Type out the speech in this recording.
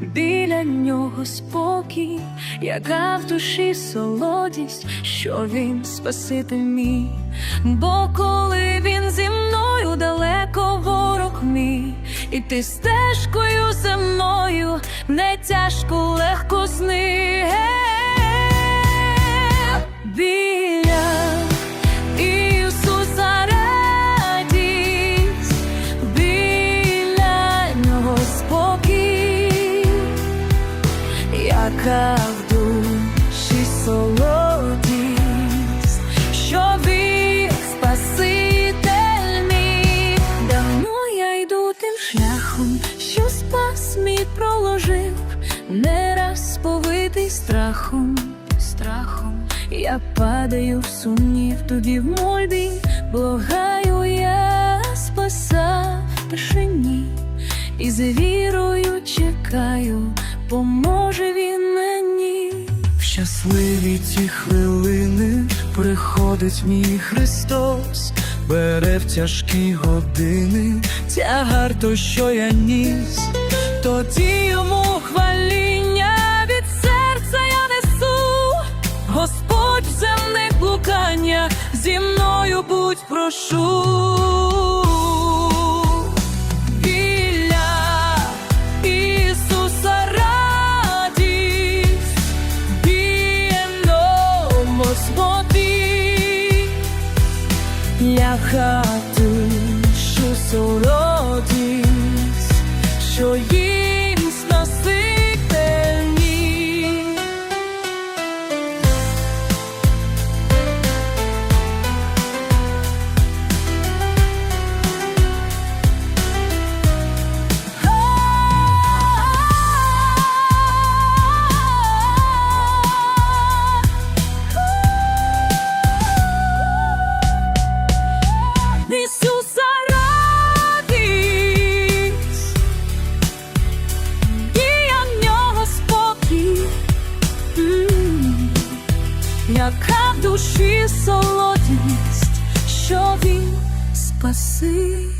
біля нього спокій, яка в душі солодість, що він спаситель мій, бо коли він зі мною далеко ворог мій, і ти стежкою земною, не тяжко легко сни. Яка в душі солодість, що він спаситель мій. Давно я йду тим шляхом, що спас мій проложив, не раз повитий страхом. Я падаю в сумнів, тоді в мольбі благаю, я спасав в тишині, і з вірою чекаю, поможе він мені. В щасливі ті хвилини приходить мій Христос, бере в тяжкі години тягар то, що я ніс, Тоді йому хваління від серця я несу, Господь в земних блуканнях зі мною будь прошу. Господи, я хати, що солодість, що їм яка в душі солодість, що він спаситель.